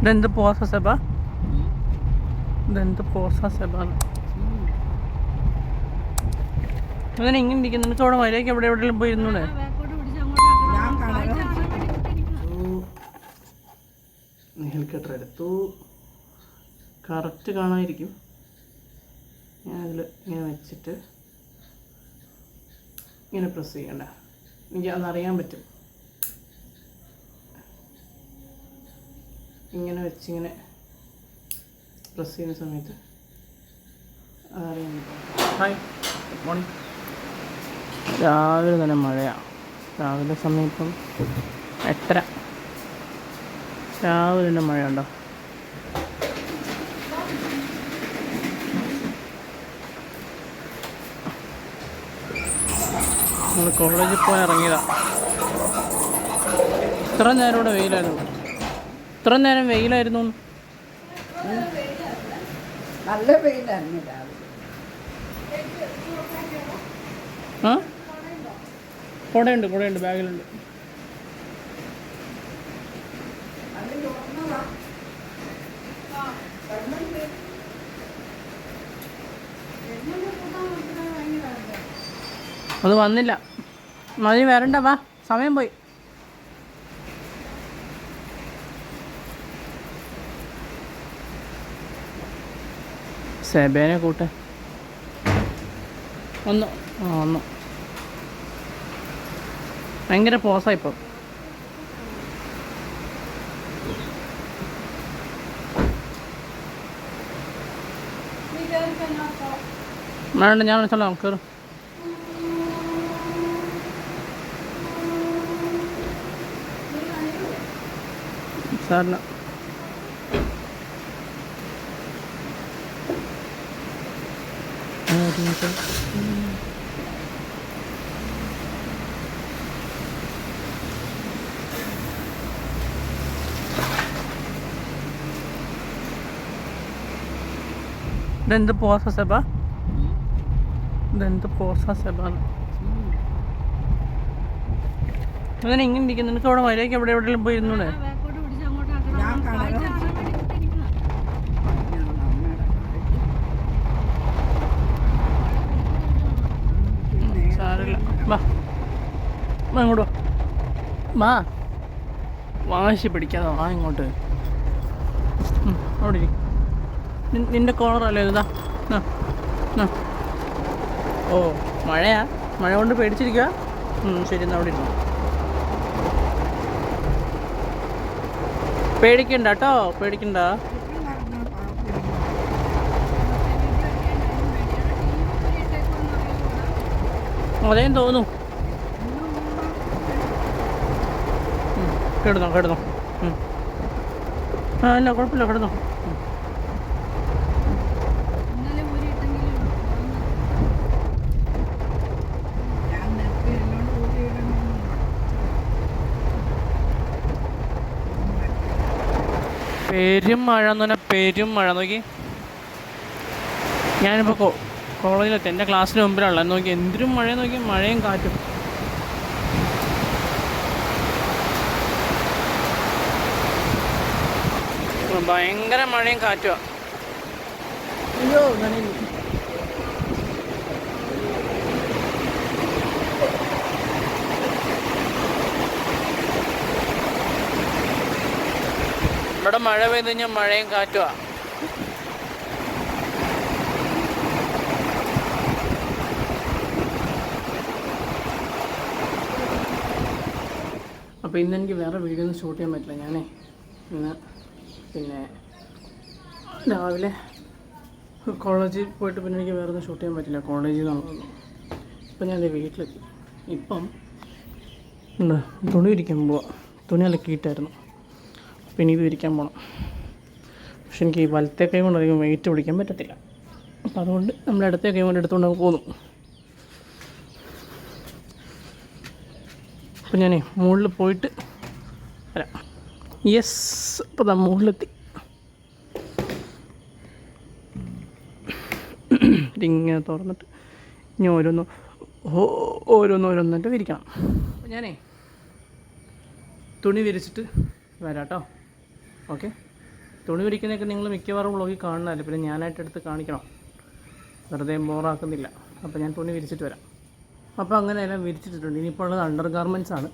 ഇതെന്ത് പോസ സെബ? ഇതെന്ത് പോസ സെബ? അങ്ങനെ ഇങ്ങനെ ഇരിക്കുന്നു. നിനക്ക് അവിടെ മര്യാദയ്ക്ക് എവിടെ എവിടെയെങ്കിലും പോയി ഇരുന്നൂടെ? ഹെലികോപ്റ്റർ എടുത്തു. കറക്റ്റ് കാണാതിരിക്കും. ഞാൻ അതിൽ ഇങ്ങനെ വെച്ചിട്ട് ഇങ്ങനെ പ്രസ് ചെയ്യണ്ട. എനിക്ക് അന്നറിയാൻ പറ്റും. ഇങ്ങനെ വെച്ചിങ്ങനെ പ്രസ് ചെയ്യുന്ന സമയത്ത് ഹായ് ഗുഡ് മോർണിംഗ് രാവിലെ തന്നെ മഴയാണ് രാവിലെ സമയത്തും എത്ര എട്ടര. രാവിലെ തന്നെ മഴയുണ്ടോ? നമ്മൾ കോളേജിൽ പോയി ഇറങ്ങിയതാ. ഇത്ര നേരം ഇവിടെ വെയിലായിരുന്നു. ഇത്ര നേരം വെയിലായിരുന്നു. നല്ല വെയിലായിരുന്നു ആ? കുടയുണ്ട് കുടയുണ്ട് ബാഗിലുണ്ട്. അത് വന്നില്ല. മതി വരണ്ട വാ സമയം പോയി. സെബേനെ കൂട്ടെ. ഒന്ന് ആ ഒന്ന്. ഭയങ്കര പോസാ ഇപ്പം. വേണ്ട ഞാൻ വിളിച്ചോളാം കയറ് സാറില്ല ഇതെന്ത് പോസ സെബ ഇതെന്ത് പോസ സെബ അങ്ങനെ ഇങ്ങനെ ഇരിക്കുന്നു? നിനക്ക് അവിടെ മര്യാദയ്ക്ക് എവിടെ എവിടെയെങ്കിലും പോയി ഇരുന്നൂടെ ഞാൻ കടല ഞാൻ അമ്മയുടെ പിന്നെ സാരമില്ല വാ. വാ ഇങ്ങോട്ട് വാ. വാശി പിടിക്കാതെ വാ ഇങ്ങോട്ട്. അവിടെ നിന്റെ കോളറല്ലേ ഇതാ. ഓ മഴയാ. മഴ കൊണ്ട് പേടിച്ചിരിക്കുക ശരി എന്നാ അവിടെ ഇരുന്നു പേടിക്കണ്ട കേട്ടോ പേടിക്കണ്ട. അതേം തോന്നുന്നു. ഉം, കിടന്നോ കിടന്നോ. ആ ഇല്ല കുഴപ്പമില്ല കിടന്നോ. പെരും മഴ എന്ന് പറഞ്ഞാൽ പെരും മഴ. നോക്കി. ഞാനിപ്പോൾ കോ കോളേജിലെത്തി. എന്റെ ക്ലാസ്സിന് മുമ്പിലുള്ള നോക്കി എന്തിനും മഴ നോക്കി മഴയും കാറ്റും. ഭയങ്കര മഴയും കാറ്റുമാണ് അയ്യോ. ഇവിടെ മഴ പെയ്ത് കഴിഞ്ഞാൽ മഴയും കാറ്റുമാണ് അപ്പോൾ ഇന്ന് എനിക്ക് വേറെ വീഡിയോ ഒന്നും ഷൂട്ട് ചെയ്യാൻ പറ്റില്ല. ഞാനേ ഇന്ന് പിന്നെ രാവിലെ കോളേജിൽ പോയിട്ട് പിന്നെ എനിക്ക് വേറെ ഒന്നും ഷൂട്ട് ചെയ്യാൻ പറ്റില്ല. കോളേജിൽ നിന്നുള്ളതൊന്നും ഇപ്പം ഞാൻ എന്റെ വീട്ടിലെത്തി. ഇപ്പം എന്താ തുണി വിരിക്കാൻ പോവാം. തുണി അലക്കിയിട്ടായിരുന്നു അപ്പം ഇനി ഇത് വിരിക്കാൻ പോകണം പക്ഷെ എനിക്ക് വലത്തെ കൈ കൊണ്ട് അധികം വെയിറ്റ് പിടിക്കാൻ പറ്റത്തില്ല. അപ്പം അതുകൊണ്ട് നമ്മൾ ഇടത്തെ കൈ കൊണ്ട് എടുത്തുകൊണ്ട് അങ്ങ് അപ്പം ഞാൻ മുകളിൽ പോയിട്ട് വരാം. യെസ് അപ്പോൾ ദാ മുകളിലെത്തി. ഇതിങ്ങനെ തുറന്നിട്ട് ഇനി ഓരോന്ന് ഓരോന്നോരോന്നിട്ട് വിരിക്കണം അപ്പോൾ ഞാനേ തുണി വിരിച്ചിട്ട് വരാം കേട്ടോ ഓക്കെ തുണി വിരിക്കുന്നതൊക്കെ നിങ്ങൾ മിക്കവാറും വ്ളോഗിൽ കാണുന്നതല്ലേ? പിന്നെ ഞാനായിട്ട് എടുത്ത് കാണിക്കണം. വെറുതെ ബോറാക്കുന്നില്ല അപ്പോൾ ഞാൻ തുണി വിരിച്ചിട്ട് വരാം. അപ്പോൾ അങ്ങനെ എല്ലാം വിരിച്ചിട്ടിട്ടുണ്ട്. ഇനിയിപ്പോൾ ഉള്ളത് അണ്ടർ ഗാർമെന്റ്സ് ആണ്.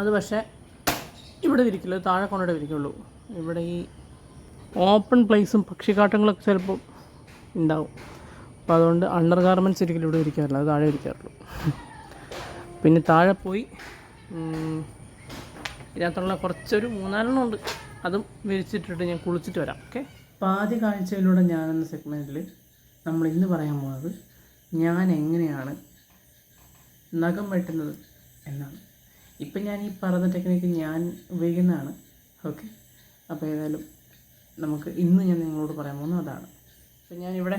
അത് പക്ഷേ ഇവിടെ വിരിക്കില്ല താഴെ കൊണ്ടിട്ട് വിരിക്കുള്ളൂ. ഇവിടെ ഈ ഓപ്പൺ പ്ലേസും പക്ഷിക്കാട്ടങ്ങളൊക്കെ ചിലപ്പോൾ ഉണ്ടാവും അപ്പോൾ അതുകൊണ്ട് അണ്ടർ ഗാർമെന്റ്സ് ഒരിക്കലും ഇവിടെ വിരിക്കാറില്ല അത് താഴെ വിരിക്കാറുള്ളൂ. പിന്നെ താഴെ പോയി ഇതിനകത്തുള്ള കുറച്ചൊരു മൂന്നാലെണ്ണം ഉണ്ട്. അതും വിരിച്ചിട്ടിട്ട് ഞാൻ കുളിച്ചിട്ട് വരാം ഓക്കെ? അപ്പോൾ ആദ്യ കാഴ്ചയിലൂടെ ഞാനെന്ന സെഗ്മെന്റിൽ നമ്മൾ ഇന്ന് പറയാൻ പോകുന്നത് ഞാൻ എങ്ങനെയാണ് നഖം വെട്ടുന്നത് എന്നാണ്. ഇപ്പം ഞാൻ ഈ പറഞ്ഞ ടെക്നിക്ക് ഞാൻ ഉപയോഗിക്കുന്നതാണ്. ഓക്കെ അപ്പോൾ ഏതായാലും നമുക്ക് ഇന്ന് ഞാൻ നിങ്ങളോട് പറയാൻ പോകുന്നത് അതാണ്. അപ്പം ഞാനിവിടെ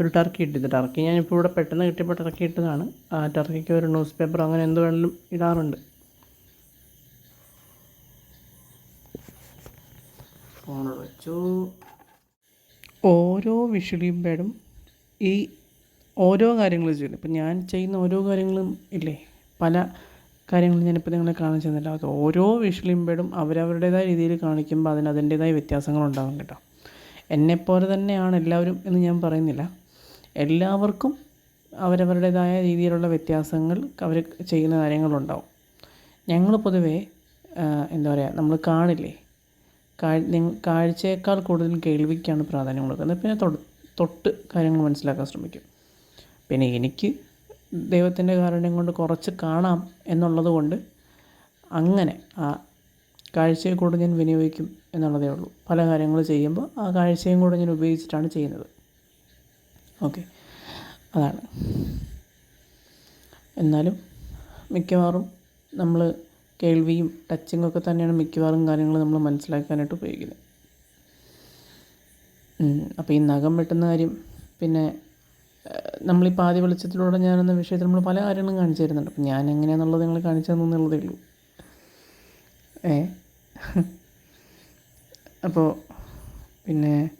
ഒരു ടർക്കി ഇട്ടിട്ട് ടർക്കി ഞാനിപ്പോൾ ഇവിടെ പെട്ടെന്ന് കിട്ടിയപ്പോൾ ടർക്കി ഇട്ടതാണ്. ആ ടർക്കിക്ക് ഒരു ന്യൂസ് പേപ്പർ അങ്ങനെ എന്ത് വേണമെങ്കിലും ഇടാറുണ്ട്. ഫോണിൽ വെച്ചു. ഓരോ വിഷുലിമ്പേടും ഈ ഓരോ കാര്യങ്ങൾ ചെയ്യും ഇപ്പം ഞാൻ ചെയ്യുന്ന ഓരോ കാര്യങ്ങളും ഇല്ലേ? പല കാര്യങ്ങളും ഞാനിപ്പോൾ നിങ്ങളെ കാണിച്ചു തന്നില്ല അത് ഓരോ വിഷുലിമ്പേടും അവരവരുടേതായ രീതിയിൽ കാണിക്കുമ്പോൾ അതിന് അതിന്റേതായ വ്യത്യാസങ്ങളുണ്ടാകും കേട്ടോ. എന്നെപ്പോലെ തന്നെയാണ് എല്ലാവരും എന്ന് ഞാൻ പറയുന്നില്ല. എല്ലാവർക്കും അവരവരുടേതായ രീതിയിലുള്ള വ്യത്യാസങ്ങൾ അവർ ചെയ്യുന്ന കാര്യങ്ങളുണ്ടാവും. ഞങ്ങൾ പൊതുവേ എന്താ പറയുക നമ്മൾ കാണില്ലേ? കാഴ് കാഴ്ചയേക്കാൾ കൂടുതൽ കേൾവിക്കാണ് പ്രാധാന്യം കൊടുക്കുന്നത്. പിന്നെ തൊട്ട് കാര്യങ്ങൾ മനസ്സിലാക്കാൻ ശ്രമിക്കും. പിന്നെ എനിക്ക് ദൈവത്തിന്റെ കാരുണ്യം കൊണ്ട് കുറച്ച് കാണാം എന്നുള്ളത് കൊണ്ട് അങ്ങനെ ആ കാഴ്ചയെ കൂടെ ഞാൻ വിനിയോഗിക്കും എന്നുള്ളതേ ഉള്ളൂ. പല കാര്യങ്ങൾ ചെയ്യുമ്പോൾ ആ കാഴ്ചയും കൂടെ ഞാൻ ഉപയോഗിച്ചിട്ടാണ് ചെയ്യുന്നത്. ഓക്കെ. അതാണ്. എന്നാലും മിക്കവാറും നമ്മൾ കേൾവിയും ടച്ചിങ്ങും ഒക്കെ തന്നെയാണ് മിക്കവാറും കാര്യങ്ങൾ നമ്മൾ മനസ്സിലാക്കാനായിട്ട് ഉപയോഗിക്കുന്നത്. അപ്പോൾ ഈ നഖം വെട്ടുന്ന കാര്യം പിന്നെ നമ്മളിപ്പോൾ ആദ്യ വെളിച്ചത്തിലൂടെ ഞാനെന്ന വിഷയത്തിൽ നമ്മൾ പല കാര്യങ്ങളും കാണിച്ചു തരുന്നുണ്ട്. അപ്പം ഞാൻ എങ്ങനെയാണെന്നുള്ളത് നിങ്ങൾ കാണിച്ചു തന്നുള്ളതേ ഉള്ളൂ. ഏ? അപ്പോൾ പിന്നെ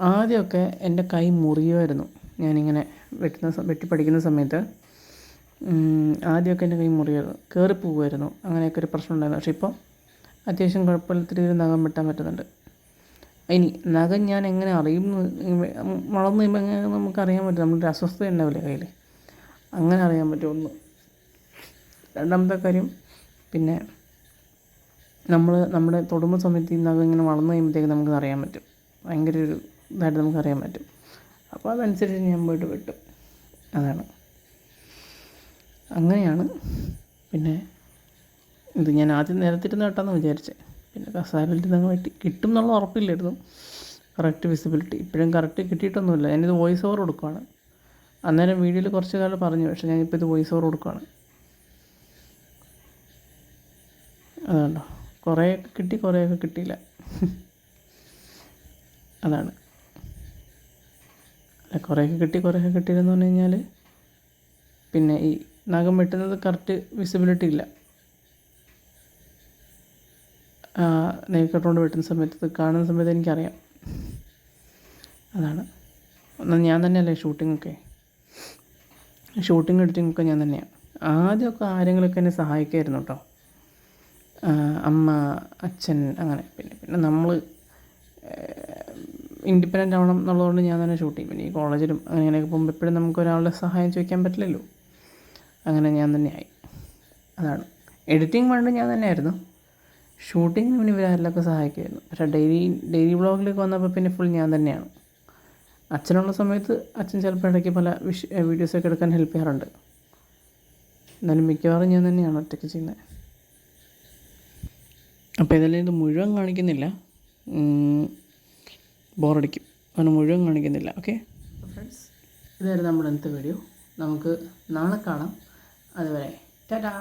ആദ്യമൊക്കെ എന്റെ കൈ മുറിയുമായിരുന്നു. ഞാനിങ്ങനെ വെട്ടുന്ന വെട്ടി പഠിക്കുന്ന സമയത്ത്. ആദ്യമൊക്കെ എന്റെ കൈ മുറിയായിരുന്നു. കയറി പോകുമായിരുന്നു അങ്ങനെയൊക്കെ ഒരു പ്രശ്നം ഉണ്ടായിരുന്നു. പക്ഷേ ഇപ്പോൾ അത്യാവശ്യം കുഴപ്പമില്ലാത്ത രീതിയിൽ നഖം വെട്ടാൻ പറ്റുന്നുണ്ട്. ഇനി നഖം ഞാൻ എങ്ങനെ അറിയും വളർന്നു കഴിയുമ്പോൾ എങ്ങനെ നമുക്കറിയാൻ പറ്റും? നമ്മുടെ അസ്വസ്ഥത ഉണ്ടാവില്ല കയ്യിൽ അങ്ങനെ അറിയാൻ പറ്റും ഒന്ന്. രണ്ടാമത്തെ കാര്യം പിന്നെ നമ്മൾ നമ്മുടെ തൊടുമ്പോൾ സമയത്ത് ഈ നഖം ഇങ്ങനെ വളർന്നു കഴിയുമ്പോഴത്തേക്ക് നമുക്ക് അറിയാൻ പറ്റും. ഭയങ്കര ഒരു ഇതായിട്ട് നമുക്ക് അറിയാൻ പറ്റും. അപ്പോൾ അതനുസരിച്ച് ഞാൻ പോയിട്ട് വിട്ടു അതാണ്. അങ്ങനെയാണ്. പിന്നെ ഇത് ഞാൻ ആദ്യം നിരത്തിരുന്ന് വെട്ടാമെന്ന് വിചാരിച്ചത് പിന്നെ കസാരയിൽ വെട്ടി കിട്ടും. എന്നുള്ള ഉറപ്പില്ലായിരുന്നു. കറക്റ്റ് വിസിബിലിറ്റി ഇപ്പോഴും കറക്റ്റ് കിട്ടിയിട്ടൊന്നുമില്ല. ഞാനിത് വോയിസ് ഓവർ കൊടുക്കുകയാണ് അന്നേരം വീഡിയോയിൽ കുറച്ച് കാലം പറഞ്ഞു. പക്ഷേ ഞാനിപ്പോൾ ഇത് വോയിസ് ഓവർ കൊടുക്കുകയാണ് അതുകൊണ്ടോ കുറേയൊക്കെ കിട്ടി കുറേയൊക്കെ കിട്ടിയില്ല. അതാണ്. കുറേയൊക്കെ കിട്ടി കുറേയൊക്കെ കിട്ടിയില്ലെന്ന് പറഞ്ഞു കഴിഞ്ഞാൽ പിന്നെ ഈ നഖം വെട്ടുന്നത് കറക്റ്റ് വിസിബിലിറ്റി ഇല്ല. നെയ്ക്കട്ടുകൊണ്ട് വെട്ടുന്ന സമയത്ത് കാണുന്ന സമയത്ത് എനിക്കറിയാം. അതാണ്. എന്നാൽ ഞാൻ തന്നെയല്ലേ ഷൂട്ടിങ്ങൊക്കെ ഷൂട്ടിങ് എഡിറ്റിംഗ് ഒക്കെ ഞാൻ തന്നെയാണ് ആദ്യമൊക്കെ ആരെങ്കിലുമൊക്കെ എന്നെ സഹായിക്കായിരുന്നു കേട്ടോ അമ്മ അച്ഛൻ അങ്ങനെ. പിന്നെ പിന്നെ നമ്മൾ ഇൻഡിപെൻഡന്റ് ആവണം എന്നുള്ളതുകൊണ്ട് ഞാൻ തന്നെ ഷൂട്ട് ചെയ്യും. പിന്നെ ഈ കോളേജിലും അങ്ങനെ അങ്ങനെയൊക്കെ പോകുമ്പോൾ എപ്പോഴും നമുക്ക് ഒരാളുടെ സഹായം ചോദിക്കാൻ പറ്റില്ലല്ലോ. അങ്ങനെ ഞാൻ തന്നെയായി. അതാണ്. എഡിറ്റിംഗ് പണ്ട് ഞാൻ തന്നെയായിരുന്നു. ഷൂട്ടിങ്ങിന് പിന്നെ ഇവരാരെല്ലാം സഹായിക്കുമായിരുന്നു പക്ഷേ ഡെയിലി ഡെയിലി വ്ളോഗിലേക്ക് വന്നപ്പോൾ പിന്നെ ഫുൾ ഞാൻ തന്നെയാണ്. അച്ഛനുള്ള സമയത്ത് അച്ഛൻ ചിലപ്പോൾ ഇടയ്ക്ക് പല വിഷ വീഡിയോസൊക്കെ എടുക്കാൻ ഹെൽപ്പ് ചെയ്യാറുണ്ട്. എന്നാലും മിക്കവാറും ഞാൻ തന്നെയാണ് ഒറ്റയ്ക്ക് ചെയ്യുന്നത്. അപ്പോൾ ഇതെല്ലാം ഇത് മുഴുവൻ കാണിക്കുന്നില്ല. ബോറടിക്കും. അങ്ങനെ മുഴുവൻ കാണിക്കുന്നില്ല. ഓക്കെ? ഫ്രണ്ട്സ് ഇതായിരുന്നു നമ്മുടെ അടുത്ത വീഡിയോ. നമുക്ക് നാളെ കാണാം. അതുവരെ ടാറ്റാ.